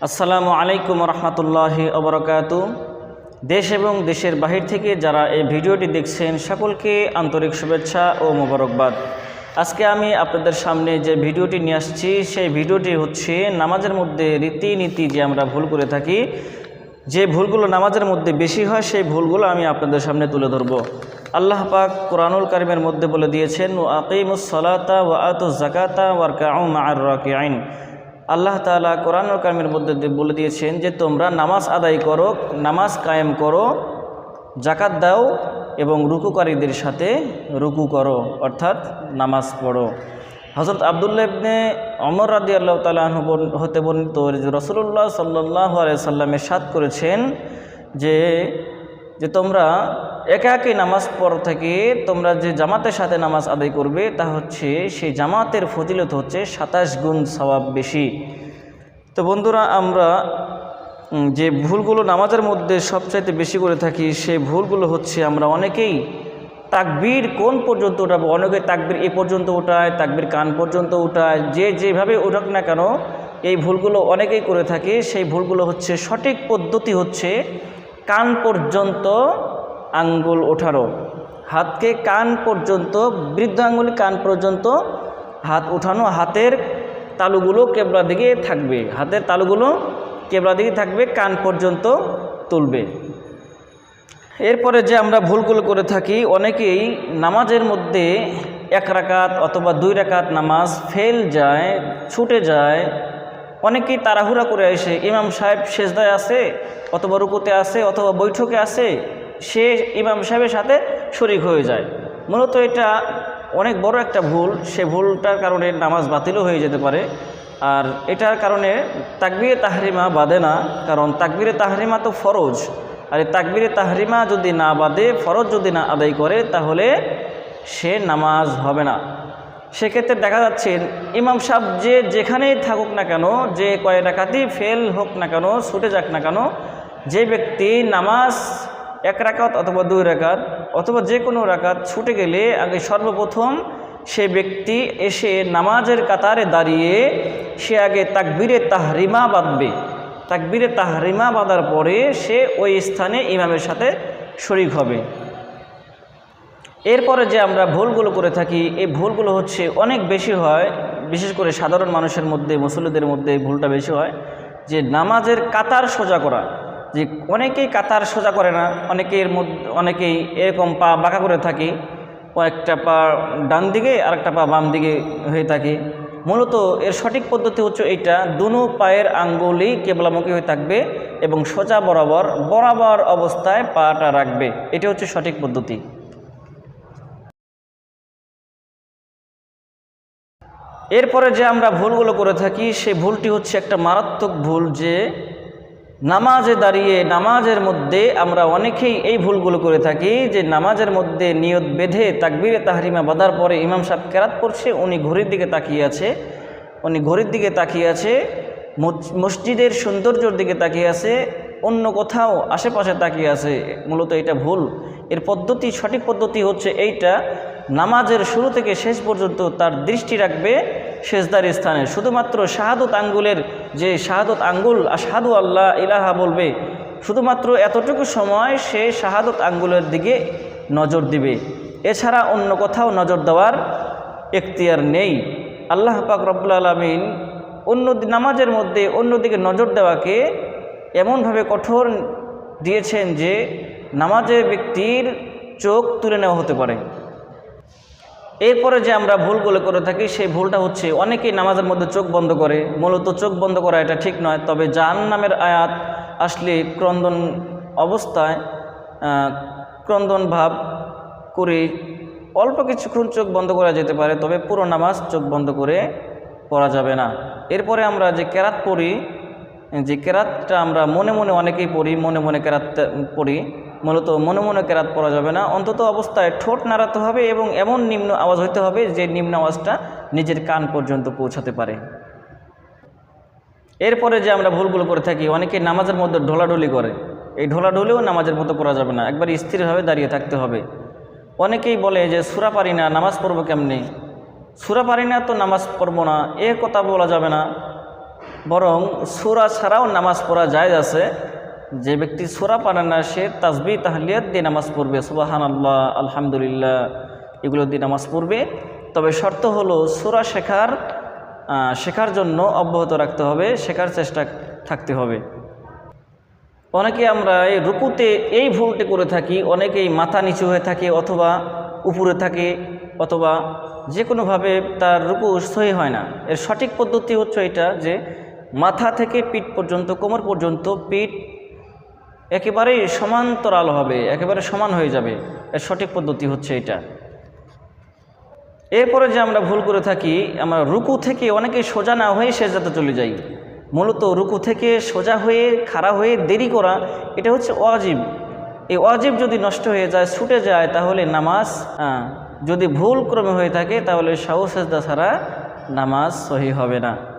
আসসালামু আলাইকুম রহমতুল্লাহ অবরকাত দেশ এবং দেশের বাহির থেকে যারা এই ভিডিওটি দেখছেন, সকলকে আন্তরিক শুভেচ্ছা ও মোবারকবাদ। আজকে আমি আপনাদের সামনে যে ভিডিওটি নিয়ে আসছি, সেই ভিডিওটি হচ্ছে নামাজের মধ্যে রীতিনীতি যে আমরা ভুল করে থাকি, যে ভুলগুলো নামাজের মধ্যে বেশি হয়, সেই ভুলগুলো আমি আপনাদের সামনে তুলে ধরব। আল্লাহ পাক কোরআনুল কারিমের মধ্যে বলে দিয়েছেন ও আকিমুস সলাতা ও আতু জাকাতা ওয়ার কাউ মার রাকি আইন আল্লাহ তালা কোরআন কামের মধ্যে বলে দিয়েছেন যে তোমরা নামাজ আদায় করো, নামাজ কায়েম করো জাকাত দাও এবং রুকুকারীদের সাথে রুকু করো, অর্থাৎ নামাজ পড়ো। হজরত আবদুল্লাহ ইবনে অমর রাদি আল্লাহ তালাহ হতে বর্ণিত রসুল্লাহ সাল্লাহ আলিয়া সাল্লামের সাত করেছেন যে যে তোমরা একা নামাজ পড় থেকে তোমরা যে জামাতের সাথে নামাজ আদায় করবে, তা হচ্ছে সেই জামাতের ফজিলত হচ্ছে সাতাশ গুণ সওয়াব বেশি। তো বন্ধুরা, আমরা যে ভুলগুলো নামাজের মধ্যে সবচাইতে বেশি করে থাকি, সেই ভুলগুলো হচ্ছে আমরা অনেকেই তাকবীর কোন পর্যন্ত উঠাবো, অনেকে তাকবীর এ পর্যন্ত উঠায়, তাকবীর কান পর্যন্ত উঠায়, যে যেভাবে উঠাক না কেন, এই ভুলগুলো অনেকেই করে থাকে। সেই ভুলগুলো হচ্ছে সঠিক পদ্ধতি হচ্ছে কান পর্যন্ত আঙ্গুল ওঠানো হাতকে কান পর্যন্ত, বৃদ্ধ আঙ্গুল কান পর্যন্ত হাত উঠানো হাতের তালুগুলো কেবলা দিকে থাকবে। হাতের তালুগুলো কেবলা দিকে থাকবে, কান পর্যন্ত তুলবে। এরপরে যে আমরা ভুলগুলো করে থাকি, অনেকেই নামাজের মধ্যে এক রাকাত অথবা দুই রাকাত নামাজ ফেল যায়, ছুটে যায়। অনেকেই তাড়াহুড়া করে এসে ইমাম সাহেব সেজদায় আছে অথবা রুকুতে আছে অথবা বৈঠকে আছে। সে ইমাম সাহেবের সাথে শরিক হয়ে যায়। মূলত এটা অনেক বড় একটা ভুল। সে ভুলটার কারণে নামাজ বাতিলও হয়ে যেতে পারে। আর এটার কারণে তাকবিরে তাহরিমা বাদে না। কারণ তাকবিরে তাহরিমা তো ফরজ। আর এই তাকবিরে তাহরিমা যদি না বাদে, ফরজ যদি না আদায় করে, তাহলে সে নামাজ হবে না। সেক্ষেত্রে দেখা যাচ্ছে ইমাম সাহেব যে যেখানেই থাকুক না কেন, যে কয় ডাকাতি ফেল হোক না কেন, ছুটে যাক না কেন, যে ব্যক্তি নামাজ এক রাকাত অথবা দুই রাকাত অথবা যে কোনো রাকাত ছুটে গেলে আগে সর্বপ্রথম সে ব্যক্তি এসে নামাজের কাতারে দাঁড়িয়ে সে আগে তাকবিরে তাহরিমা বাঁধবে। তাকবিরে তাহরিমা বাঁধার পরে সে ওই স্থানে ইমামের সাথে শরিক হবে। এরপরে যে আমরা ভুলগুলো করে থাকি, এই ভুলগুলো হচ্ছে অনেক বেশি হয়, বিশেষ করে সাধারণ মানুষের মধ্যে, মুসল্লিদের মধ্যে ভুলটা বেশি হয়, যে নামাজের কাতার সোজা করা। যে অনেকেই কাতার সোজা করে না, অনেকের মধ্যে, অনেকেই এরকম পা বাঁকা করে থাকে একটা পা ডান দিকে আর একটা পা বাম দিকে হয়ে থাকে। মূলত এর সঠিক পদ্ধতি হচ্ছে এইটা, দুনো পায়ের আঙ্গুলই কেবলামুখী হয়ে থাকবে এবং সোজা বরাবর বরাবর অবস্থায় পাটা রাখবে। এটা হচ্ছে সঠিক পদ্ধতি। এরপরে যে আমরা ভুলগুলো করে থাকি, সেই ভুলটি হচ্ছে একটা মারাত্মক ভুল যে নামাজে দাঁড়িয়ে, নামাজের মধ্যে আমরা অনেকেই এই ভুলগুলো করে থাকি যে নামাজের মধ্যে নিয়ত বেঁধে তাকবিরে তাহরিমা বাঁধার পরে ইমাম সাহেব কেরাত পড়ছে, উনি ঘড়ির দিকে তাকিয়ে আছে, উনি ঘড়ির দিকে তাকিয়ে আছে মসজিদের সৌন্দর্যর দিকে তাকিয়ে আছে, অন্য কোথাও আশেপাশে তাকিয়ে আছে, মূলত এটা ভুল। এর পদ্ধতি, সঠিক পদ্ধতি হচ্ছে এইটা, নামাজের শুরু থেকে শেষ পর্যন্ত তার দৃষ্টি রাখবে শেষদার স্থানে। শুধুমাত্র শাহাদত আঙ্গুলের যে শাহাদত আঙ্গুল শাহাদু আল্লাহ ইলাহা বলবে, শুধুমাত্র এতটুকু সময় সে শাহাদত আঙ্গুলের দিকে নজর দিবে। এছাড়া অন্য কোথাও নজর দেওয়ার এখতিয়ার নেই। আল্লাহ পাক রব্বুল আলমিন অন্য নামাজের মধ্যে অন্যদিকে নজর দেওয়াকে এমনভাবে কঠোর দিয়েছেন যে নামাজের ব্যক্তির চোখ তুলে নেওয়া হতে পারে। এরপরে যে আমরা ভুলগুলো করে থাকি, সেই ভুলটা হচ্ছে অনেকেই নামাজের মধ্যে চোখ বন্ধ করে। মূলত চোখ বন্ধ করা এটা ঠিক নয়, তবে জাহান নামের আয়াত আসলে ক্রন্দন অবস্থায় ক্রন্দন ভাব করে অল্প কিছুক্ষণ চোখ বন্ধ করা যেতে পারে, তবে পুরো নামাজ চোখ বন্ধ করে পড়া যাবে না। এরপরে আমরা যে কেরাত পড়ি, যে কেরাতটা আমরা মনে মনে অনেকেই পড়ি, মনে মনে কেরাত পড়ি মূলত মনে মনে কেরাত পড়া যাবে না। অন্তত অবস্থায় ঠোঁট নাড়াতে হবে এবং এমন নিম্ন আওয়াজ হইতে হবে যে নিম্ন আওয়াজটা নিজের কান পর্যন্ত পৌঁছাতে পারে। এরপরে যে আমরা ভুলগুলো করে থাকি, অনেকে নামাজের মধ্যে ঢোলাঢুলি করে। এই ঢোলাঢুলিও নামাজের মতো করা যাবে না। একবার স্থিরভাবে দাঁড়িয়ে থাকতে হবে। অনেকেই বলে যে, সুরা পারি না, নামাজ পড়ব কেমনি? সুরা পারি না তো নামাজ পড়ব না, এ কথা বলা যাবে না। বরং সুরা ছাড়াও নামাজ পড়া যায় আছে। যে ব্যক্তি সুরা পারে না, সে তাজবি তাহলিয়াত দিয়ে নামাজ পড়বে। সুবাহান আল্লাহ আলহামদুলিল্লাহ, এগুলো দিয়ে নামাজ পড়বে। তবে শর্ত হলো সুরা শেখার শেখার জন্য অব্যাহত রাখতে হবে, শেখার চেষ্টা থাকতে হবে। অনেকে আমরা এই রুকুতে এই ভুলটি করে থাকি, অনেকেই মাথা নিচু হয়ে থাকে অথবা উপরে থাকে অথবা যে কোনোভাবে তার রুকু সহি হয় না। এর সঠিক পদ্ধতি হচ্ছে এটা যে মাথা থেকে পিঠ পর্যন্ত, কোমর পর্যন্ত পিঠ একেবারেই সমান্তরাল হবে, একেবারে সমান হয়ে যাবে। এর সঠিক পদ্ধতি হচ্ছে এটা। এরপরে যে আমরা ভুল করে থাকি, আমরা রুকু থেকে অনেকে সোজা না হয়ে সেজাতে চলে যাই। মূলত রুকু থেকে সোজা হয়ে, খাড়া হয়ে দেরি করা, এটা হচ্ছে অজীব এই অজীব যদি নষ্ট হয়ে যায়, ছুটে যায়, তাহলে নামাজ যদি ভুল ক্রমে হয়ে থাকে, তাহলে সাহু, সেজদা ছাড়া নামাজ সহি হবে না।